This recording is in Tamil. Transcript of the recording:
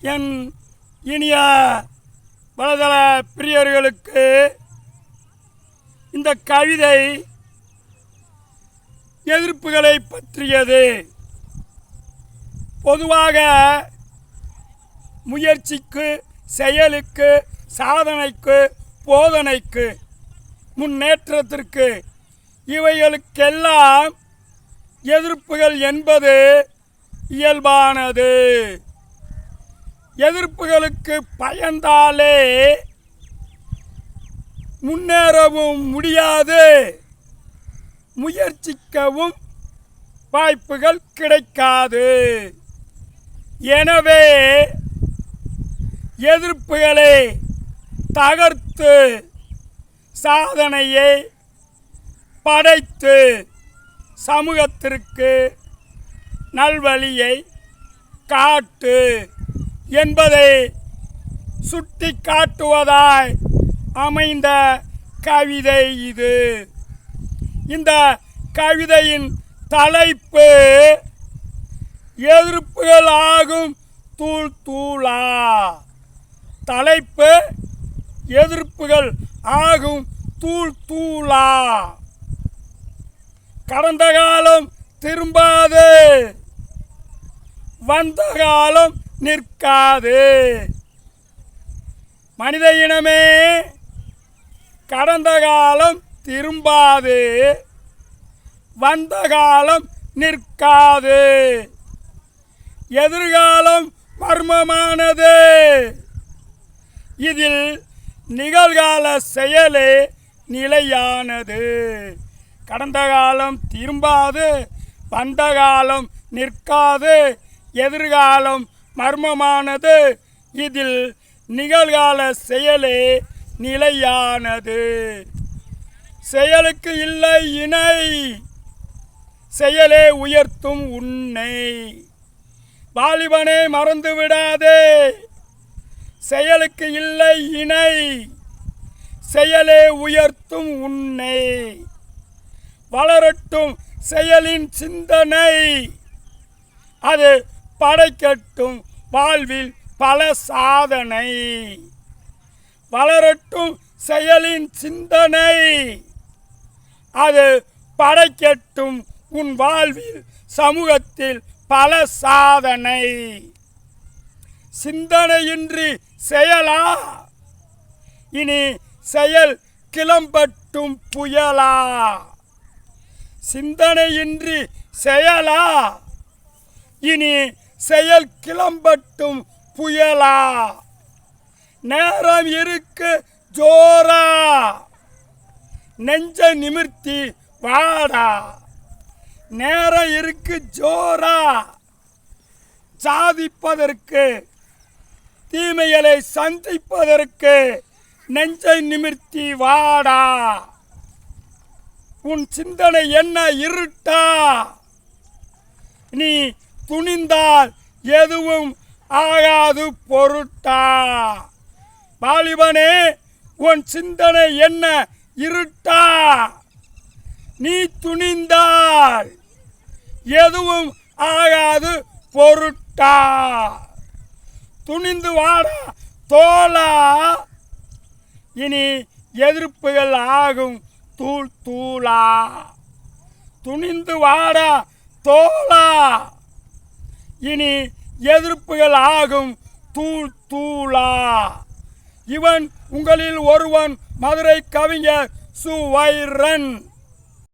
என் இனிய வலதள பிரியர்களுக்கு இந்த கவிதை எதிர்ப்புகளை பற்றியது. பொதுவாக முயற்சிக்கு செயலுக்கு சாதனைக்கு போதனைக்கு முன்னேற்றத்திற்கு இவைகளுக்கெல்லாம் எதிர்ப்புகள் என்பது இயல்பானது. எதிர்ப்புகளுக்கு பயந்தாலே முன்னேறவும் முடியாது. முயற்சிக்கவும் வாய்ப்புகள் கிடைக்காது. எனவே எதிர்ப்புகளை தகர்த்து சாதனையை படைத்து சமூகத்திற்கு நல்வழியை காட்டு. என்பதை சுட்டி காட்டுவதாய் அமைந்த கவிதை இது. இந்த கவிதையின் தலைப்பு எதிர்ப்புகள் ஆகும் தூள் தூளா. தலைப்பு எதிர்ப்புகள் ஆகும் தூள் தூளா. கடந்த காலம் திரும்பாது வந்த காலம் நிற்காது. மனித இனமே கடந்த காலம் திரும்பாது. வந்த காலம் நிற்காது. எதிர்காலம் மர்மமானது. இதில் நிகழ்கால செயலே நிலையானது. கடந்த காலம் திரும்பாது வந்த காலம் நிற்காது எதிர்காலம் மர்மமானது. இதில் நிகழ்கால செயலே நிலையானது. செயலுக்கு இல்லை இணை. செயலே உயர்த்தும் உன்னை. வாலிபனை மறந்து விடாதே. செயலுக்கு இல்லை இணை. செயலே உயர்த்தும் உன்னை. வளரட்டும் செயலின் சிந்தனை. அது படைக்கட்டும் வாழ்வில் பல சாதனை. வளரட்டும் செயலின் சிந்தனை. அது படைக்கட்டும் உன் வாழ்வில் சமூகத்தில் பல சாதனை. சிந்தனையின்றி செயலா? இனி செயல் கிளம்பட்டும் புயலா? சிந்தனையின்றி செயலா? இனி செயல் கிளம்பட்டும் புயலா. நேரம் இருக்கு ஜோரா. நெஞ்ச நிமிர்த்தி வாடா. நேரம் இருக்கு ஜோரா. சாதிப்பதற்கு தீமைகளை சந்திப்பதற்கு நெஞ்சை நிமிர்த்தி வாடா. உன் சிந்தனை என்ன இருட்டா? நீ துணிந்தால் எதுவும் ஆகாது பொருட்டா. வாலிபனே உன் சிந்தனை என்ன இருட்டா? நீ துணிந்தால் எதுவும் ஆகாது பொருட்டா. துணிந்து வாடா தோலா இனி எதிர்ப்புகள் ஆகும் தூள் தூளா. துணிந்து வாடா தோலா இனி எதிர்ப்புகள் ஆகும். தூள் தூளா. இவன் உங்களில் ஒருவன் மதுரை கவிஞர் சுவைரன்.